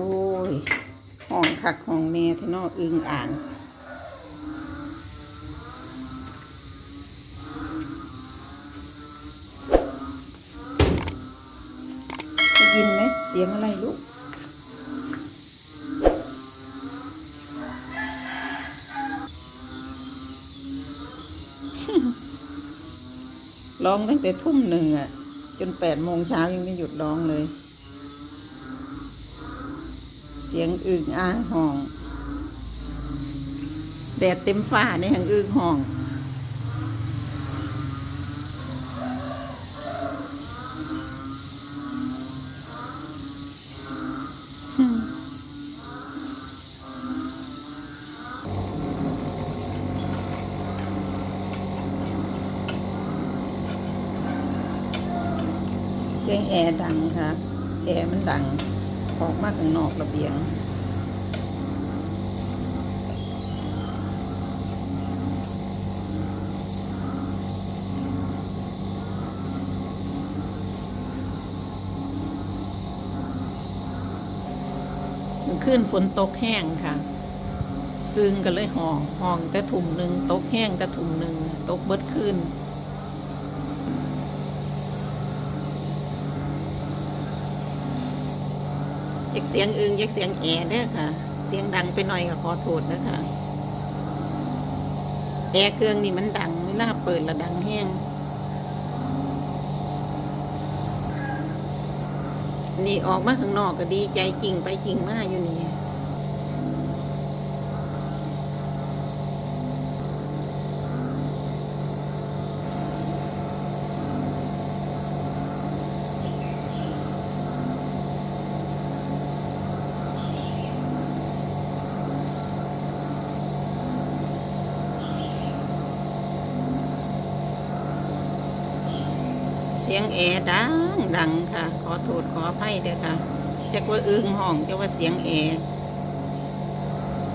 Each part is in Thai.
โอ้ยห้องคักห้องแม่ทนออึงอ่างได้ยินไหมเสียงอะไรลูกร้องตั้งแต่ทุ่มหนึ่งอะจนแปดโมงเช้ายังไม่หยุดร้องเลย เสียงอึ่งอ้างห้องแดดเต็มฟ้าในหังอึ่งห้องเสียงแอร์ดังค่ะ แอร์มันดัง ออกมาข้างนอกระเบียง ขึ้นฝนตกแห้งค่ะอึงก็เลยหองหองแต่ถุ่มหนึ่งตกแห้งแต่ถุ่มหนึ่งตกเบิดขึ้น เช็คเสียงอึงเช็คเสียงแอร์เด้อค่ะ เสียงดังไปหน่อยก็ขอโทษนะคะแอร์เครื่องนี่มันดังเวลาเปิดแล้วดังแห้งนี่ออกมาข้างนอกก็ดีใจจริงไปจริงมากอยู่นี่ สียงแอร์ดังดังค่ะ ขอโทษขออภัยเด้อค่ะจะว่าอึ้งห้องจะว่าเสียงแอร์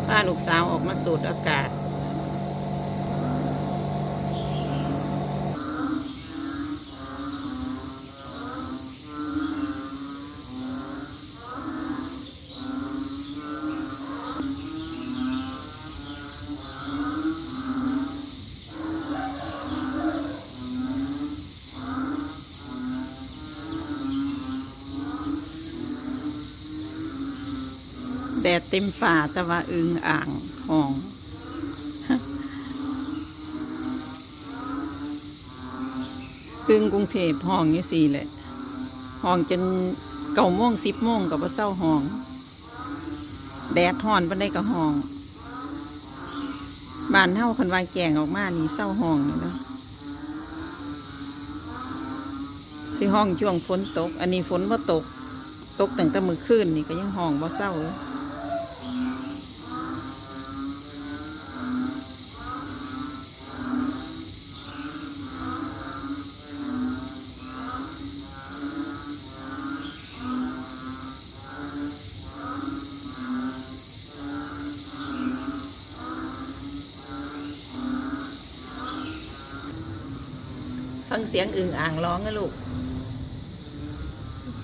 ป้าลูกสาวออกมาสูดอากาศ แดดเต็มฝ่าแต่ว่าอึงอ่างห้องอึงกรุงเทพห้องนี่สี่แหละห้องจนเก้าโมงสิบโมงกับว่าเศร้าห้อง แดดห้อนปันได้กับห้องบานเฮาคันวายแกงออกมานี่เศร้าห้องนี่เนาะสิห้องช่วงฝนตก อันนี้ฝนว่าตก ตกตั้งแต่มือคืนนี่ก็ยังห้องบ่าเศร้าเลย เสียงอึ่งอ่างร้องนะลูก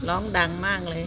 ร้องดังมากเลย